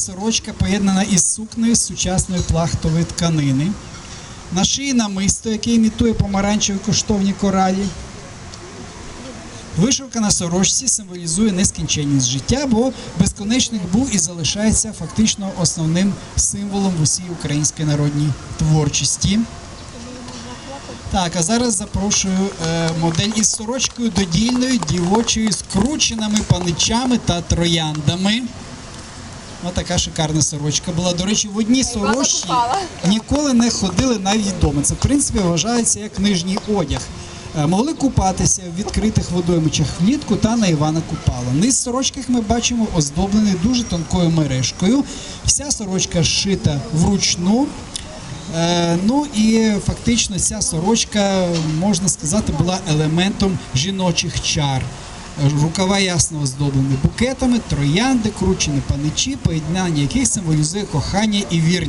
Сорочка поєднана із сукнею з сучасної плахтової тканини. На шиї намисто, яке імітує помаранчеві коштовні коралі. Вишивка на сорочці символізує нескінченність життя, бо безконечник був і залишається фактично основним символом в усій українській народній творчості. Так, а зараз запрошую е, модель із сорочкою додільною, дівочою, з крученими паничами та трояндами. Ось така шикарна сорочка була. До речі, в одній сорочці ніколи не ходили навіть вдома. Це, в принципі, вважається як нижній одяг. Е, Могли купатися в відкритих водоймичах влітку та на Івана Купала. Низ сорочки, як ми бачимо, оздоблений дуже тонкою мережкою. Вся сорочка зшита вручну. Е, ну і фактично ця сорочка, можна сказати, була елементом жіночих чар. Рукава ясно оздоблені букетами, троянди, кручені паничі, поєднання яких символізує кохання і вірність.